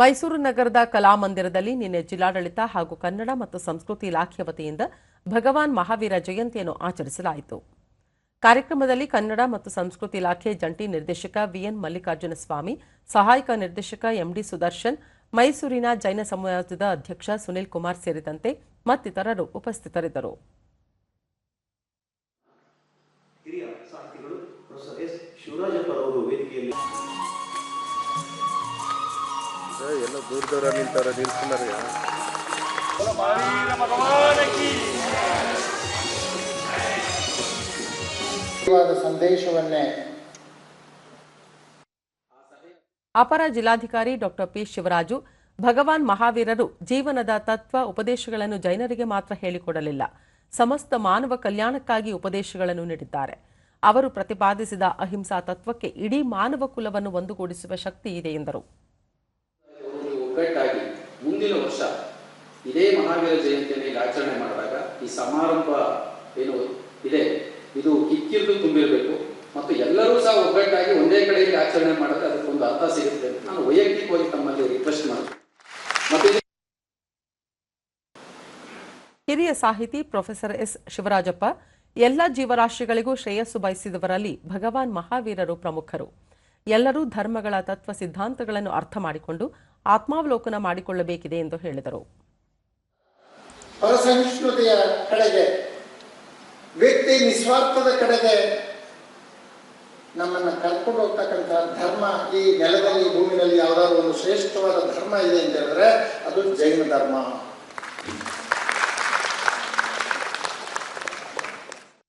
ಮೈಸೂರು ನಗರದ ಕಲಾಮಂದಿರದಲ್ಲಿ ನಿನ್ನೆ ಜಿಲ್ಲಾಡಳಿತ ಹಾಗೂ ಕನ್ನಡ ಮತ್ತು ಸಂಸ್ಕೃತಿ ಇಲಾಖೆ ವತಿಯಿಂದ ಭಗವಾನ್ ಮಹಾವೀರ ಜಯಂತಿಯನ್ನು ಆಚರಿಸಲಾಯಿತು. ಕಾರ್ಯಕ್ರಮದಲ್ಲಿ ಕನ್ನಡ ಮತ್ತು ಸಂಸ್ಕೃತಿ ಇಲಾಖೆ ಜಂಟಿ ನಿರ್ದೇಶಕ ವಿಎನ್ ಮಲ್ಲಿಕಾರ್ಜುನ ಸ್ವಾಮಿ ಸಹಾಯಕ ನಿರ್ದೇಶಕ ಎಂಡಿ ಸುದರ್ಶನ್, ಮೈಸೂರಿನ ಜೈನ ಸಮಾಜದ ಅಧ್ಯಕ್ಷ ಸುನಿಲ್ ಕುಮಾರ್ ಸೇರಿದಂತೆ ಮತ್ತಿತರರು ಉಪಸ್ಥಿತರಿದ್ದರು. ಎಲ್ಲ ದೂರ ದೂರ ನಿಂತಾರ ಸಂದೇಶವನ್ನೇ. ಅಪರ ಜಿಲ್ಲಾಧಿಕಾರಿ ಡಾಕ್ಟರ್ ಪಿ ಶಿವರಾಜು ಭಗವಾನ್ ಮಹಾವೀರರು ಜೀವನದ ತತ್ವ ಉಪದೇಶಗಳನ್ನು ಜೈನರಿಗೆ ಮಾತ್ರ ಹೇಳಿಕೊಡಲಿಲ್ಲ. ಸಮಸ್ತ ಮಾನವ ಕಲ್ಯಾಣಕ್ಕಾಗಿ ಉಪದೇಶಗಳನ್ನು ನೀಡಿದ್ದಾರೆ. ಅವರು ಪ್ರತಿಪಾದಿಸಿದ ಅಹಿಂಸಾ ತತ್ವಕ್ಕೆ ಇಡೀ ಮಾನವ ಕುಲವನ್ನು ಒಂದುಗೂಡಿಸುವ ಶಕ್ತಿ ಇದೆ ಎಂದರು. ಮುಂದಿನ ವರ್ಷ ಇದೇ ಮಹಾವೀರ ಜಯಂತಿಯನ್ನು ಈಗ ಆಚರಣೆ ಮಾಡಿದಾಗ ಈ ಸಮಾರಂಭ ಏನು ಇದೆ, ಇದು ಕಿಕ್ಕಿರ್ದು ತುಂಬಿರಬೇಕು. ಮತ್ತು ಎಲ್ಲರೂ ಸಹ ಒಗ್ಗಟ್ಟಾಗಿ ಒಂದೇ ಕಡೆಯಲ್ಲಿ ಆಚರಣೆ ಮಾಡಿದ್ರೆ ಅದಕ್ಕೊಂದು ಅರ್ಥ ಸಿಗುತ್ತೆ. ನಾನು ವೈಯಕ್ತಿಕವಾಗಿ ತಮ್ಮಲ್ಲಿ ರಿಕ್ವೆಸ್ಟ್ ಮಾಡ್ತೀನಿ. ಹಿರಿಯ ಸಾಹಿತಿ ಪ್ರೊಫೆಸರ್ ಎಸ್ ಶಿವರಾಜಪ್ಪ, ಎಲ್ಲ ಜೀವರಾಶಿಗಳಿಗೂ ಶ್ರೇಯಸ್ಸು ಬಯಸಿದವರಲ್ಲಿ ಭಗವಾನ್ ಮಹಾವೀರರು ಪ್ರಮುಖರು. ಎಲ್ಲರೂ ಧರ್ಮಗಳ ತತ್ವ ಸಿದ್ಧಾಂತಗಳನ್ನು ಅರ್ಥ ಮಾಡಿಕೊಂಡು ಆತ್ಮಾವಲೋಕನ ಮಾಡಿಕೊಳ್ಳಬೇಕಿದೆ ಎಂದು ಹೇಳಿದರು. ಪರಸಹಿಷ್ಣುತೆಯ ಕಡೆಗೆ, ವ್ಯಕ್ತಿ ನಿಸ್ವಾರ್ಥದ ಕಡೆಗೆ ನಮ್ಮನ್ನು ಕರ್ಕೊಂಡು ಹೋಗ್ತಕ್ಕಂಥ ಧರ್ಮ ಈ ನೆಲದಲ್ಲಿ, ಭೂಮಿನಲ್ಲಿ ಯಾವುದಾದ್ರು ಒಂದು ಶ್ರೇಷ್ಠವಾದ ಧರ್ಮ ಇದೆ ಅಂತ ಹೇಳಿದ್ರೆ ಅದು ಜೈನ ಧರ್ಮ.